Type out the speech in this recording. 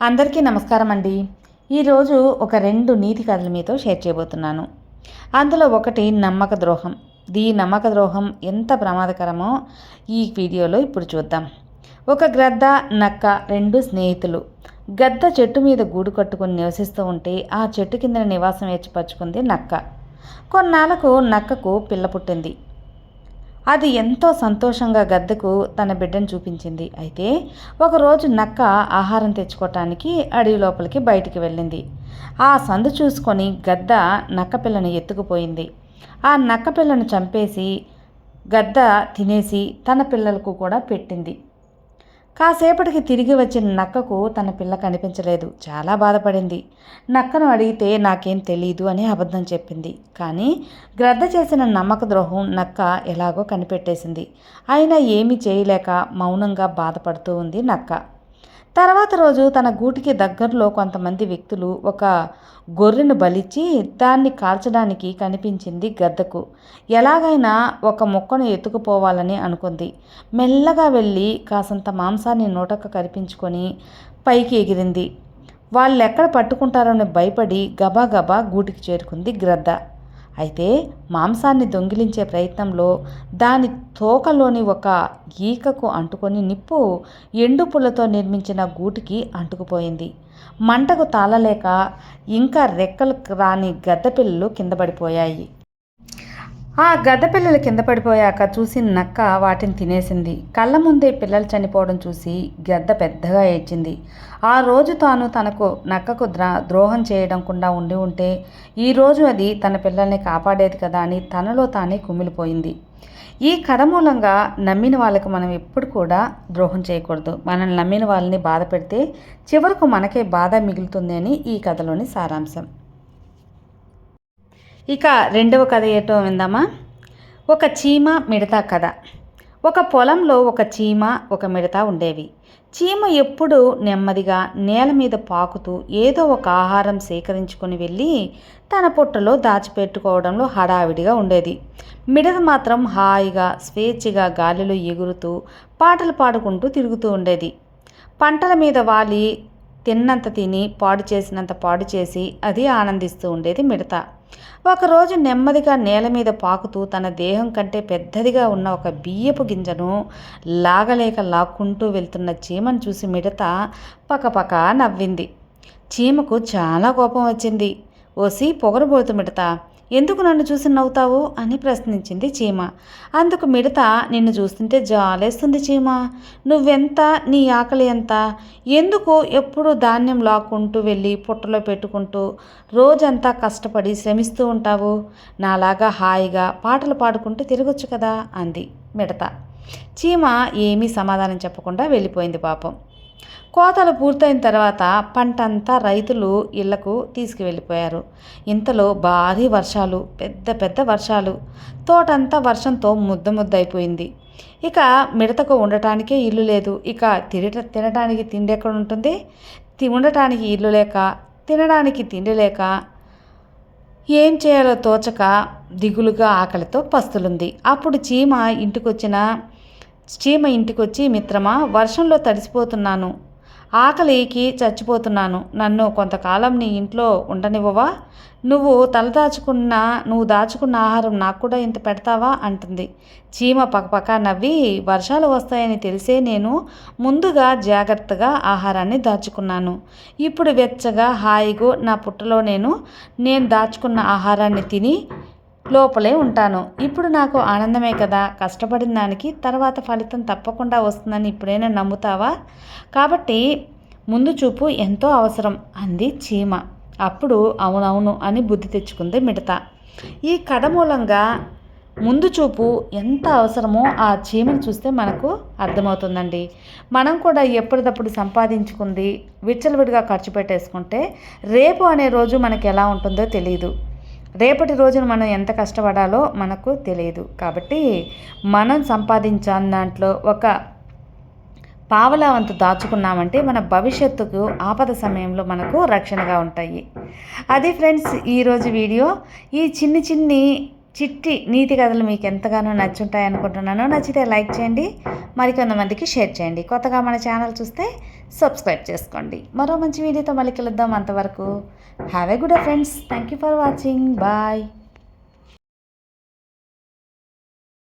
అందరికీ నమస్కారం అండి. ఈరోజు ఒక రెండు నీతి కథలు మీతో షేర్ చేయబోతున్నాను. అందులో ఒకటి నమ్మక ద్రోహం. ఈ నమ్మక ద్రోహం ఎంత ప్రమాదకరమో ఈ వీడియోలో ఇప్పుడు చూద్దాం. ఒక గ్రద్ద నక్క రెండు స్నేహితులు. గద్ద చెట్టు మీద గూడు కట్టుకుని నివసిస్తూ ఉంటే ఆ చెట్టు కింద నివాసం ఏర్పరచుకుంది నక్క. కొన్నాళ్ళకు నక్కకు పిల్ల పుట్టింది. అది ఎంతో సంతోషంగా గద్దకు తన బిడ్డను చూపించింది. అయితే ఒకరోజు నక్క ఆహారం తెచ్చుకోవటానికి అడవి లోపలికి బయటికి వెళ్ళింది. ఆ సందు చూసుకొని గద్ద నక్కపిల్లను ఎత్తుకుపోయింది. ఆ నక్కపిల్లను చంపేసి గద్ద తినేసి తన పిల్లలకు కూడా పెట్టింది. కాసేపటికి తిరిగి వచ్చిన నక్కకు తన పిల్ల కనిపించలేదు. చాలా బాధపడింది. నక్కను అడిగితే నాకేం తెలియదు అని అబద్ధం చెప్పింది. కానీ గ్రద్ద చేసిన నమ్మక ద్రోహం నక్క ఎలాగో కనిపెట్టేసింది. అయినా ఏమీ చేయలేక మౌనంగా బాధపడుతూ ఉంది నక్క. తర్వాత రోజు తన గూటికి దగ్గరలో కొంతమంది వ్యక్తులు ఒక గొర్రెను బలిచ్చి దాన్ని కాల్చడానికి కనిపించింది గద్దకు. ఎలాగైనా ఒక మొక్కను ఎత్తుకుపోవాలని అనుకుంది. మెల్లగా వెళ్ళి కాసంత మాంసాన్ని నోటక్క కరిపించుకొని పైకి ఎగిరింది. వాళ్ళు ఎక్కడ పట్టుకుంటారోని భయపడి గబాగబా గూటికి చేరుకుంది గ్రద్ద. అయితే మాంసాన్ని దొంగిలించే ప్రయత్నంలో దాని తోకలోని ఒక ఈకకు అంటుకొని నిప్పు ఎండు పుల్లతో నిర్మించిన గూటికి అంటుకుపోయింది. మంటకు తాళలేక ఇంకా రెక్కలు రాని గద్ద పిల్లలు కింద పడిపోయాయి. ఆ గద్ద పిల్లలు కింద పడిపోయాక చూసి నక్క వాటిని తినేసింది. కళ్ళ ముందే పిల్లలు చనిపోవడం చూసి గద్ద పెద్దగా ఏడ్చింది. ఆ రోజు తాను తనకు నక్కకు ద్రోహం చేయడంకుండా ఉండి ఉంటే ఈరోజు అది తన పిల్లల్ని కాపాడేది కదా అని తనలో తానే కుమిలిపోయింది. ఈ కథ మూలంగా నమ్మిన వాళ్ళకి మనం ఎప్పుడు కూడా ద్రోహం చేయకూడదు. మనల్ని నమ్మిన వాళ్ళని బాధ పెడితే చివరకు మనకే బాధ మిగులుతుంది అని ఈ కథలోని సారాంశం. ఇక రెండవ కథ ఏటో విందామా? ఒక చీమ మిడత కథ. ఒక పొలంలో ఒక చీమ ఒక మిడత ఉండేవి. చీమ ఎప్పుడు నెమ్మదిగా నేల మీద పాకుతూ ఏదో ఒక ఆహారం సేకరించుకొని వెళ్ళి తన పొట్టలో దాచిపెట్టుకోవడంలో హడావిడిగా ఉండేది. మిడత మాత్రం హాయిగా స్వేచ్ఛగా గాలిలో ఎగురుతూ పాటలు పాడుకుంటూ తిరుగుతూ ఉండేది. పంటల మీద వాలి తిన్నంత తిని పాడు చేసినంత పాడు చేసి అది ఆనందిస్తూ ఉండేది మిడత. ఒకరోజు నెమ్మదిగా నేల మీద పాకుతూ తన దేహం కంటే పెద్దదిగా ఉన్న ఒక బియ్యపు గింజను లాగలేక లాక్కుంటూ వెళ్తున్న చీమను చూసి మిడత పకపక నవ్వింది. చీమకు చాలా కోపం వచ్చింది. ఓసి పొగరబోతు మిడత ఎందుకు నన్ను చూసి నవ్వుతావు అని ప్రశ్నించింది చీమ. అందుకు మిడత నిన్ను చూస్తుంటే జాలేస్తుంది చీమ. నువ్వెంత నీ ఆకలి ఎంత? ఎందుకు ఎప్పుడు ధాన్యం లాక్కుంటూ వెళ్ళి పుట్టలో పెట్టుకుంటూ రోజంతా కష్టపడి శ్రమిస్తూ ఉంటావు? నాలాగా హాయిగా పాటలు పాడుకుంటూ తిరగొచ్చు కదా? అంది మిడత. చీమ ఏమీ సమాధానం చెప్పకుండా వెళ్ళిపోయింది పాపం. కోతలు పూర్తయిన తర్వాత పంటంతా రైతులు ఇళ్ళకు తీసుకువెళ్ళిపోయారు. ఇంతలో భారీ వర్షాలు పెద్ద పెద్ద వర్షాలు తోటంతా వర్షంతో ముద్ద ముద్ద అయిపోయింది ఇక మిడతకు ఉండటానికే ఇల్లు లేదు. ఇక తినట తినడానికి తిండి ఎక్కడ ఉంటుంది తి- ఉండటానికి ఇల్లు లేక తినడానికి తిండి లేక ఏం చేయాలో తోచక దిగులుగా ఆకలితో పస్తులుంది. అప్పుడు చీమ ఇంటికొచ్చిన చీమ ఇంటికొచ్చి మిత్రమా వర్షంలో తడిసిపోతున్నాను. ఆకలికి చచ్చిపోతున్నాను. నన్ను కొంతకాలం నీ ఇంట్లో ఉండనివ్వవా? నువ్వు తలదాచుకున్న నువ్వు దాచుకున్న ఆహారం నాకు కూడా ఇంత పెడతావా? అంటుంది. చీమ పక్కపక్క నవ్వి వర్షాలు వస్తాయని తెలిసే నేను ముందుగా జాగ్రత్తగా ఆహారాన్ని దాచుకున్నాను. ఇప్పుడు వెచ్చగా హాయిగా నా పుట్టలో నేను నేను దాచుకున్న ఆహారాన్ని తిని లోపలే ఉంటాను. ఇప్పుడు నాకు ఆనందమే కదా. కష్టపడిన దానికి తర్వాత ఫలితం తప్పకుండా వస్తుందని ఇప్పుడైనా నమ్ముతావా? కాబట్టి ముందు చూపు ఎంతో అవసరం అంది చీమ. అప్పుడు అవునవును అని బుద్ధి తెచ్చుకుంది మిడత. ఈ కథ మూలంగా ముందు చూపు ఎంత అవసరమో ఆ చీమను చూస్తే మనకు అర్థమవుతుందండి. మనం కూడా ఎప్పటికప్పుడు సంపాదించుకుంది విచ్చలవిడిగా ఖర్చు పెట్టేసుకుంటే రేపు అనే రోజు మనకి ఎలా ఉంటుందో తెలియదు రేపటి రోజున మనం ఎంత కష్టపడాలో మనకు తెలియదు. కాబట్టి మనం సంపాదించిన దాంట్లో ఒక పావలా వంతు దాచుకున్నామంటే మన భవిష్యత్తుకు ఆపద సమయంలో మనకు రక్షణగా ఉంటాయి. అది ఫ్రెండ్స్ ఈరోజు వీడియో. ఈ చిన్ని చిన్ని చిట్టి నీతి కథలు మీకు ఎంతగానో నచ్చుంటాయి అనుకుంటున్నాను. నచ్చితే లైక్ చేయండి మరికొంతమందికి షేర్ చేయండి. కొత్తగా మన ఛానల్ చూస్తే సబ్స్క్రైబ్ చేసుకోండి. మరో మంచి వీడియోతో మళ్ళీ కలుద్దాం అంతవరకు. Have a good friends thank you for watching bye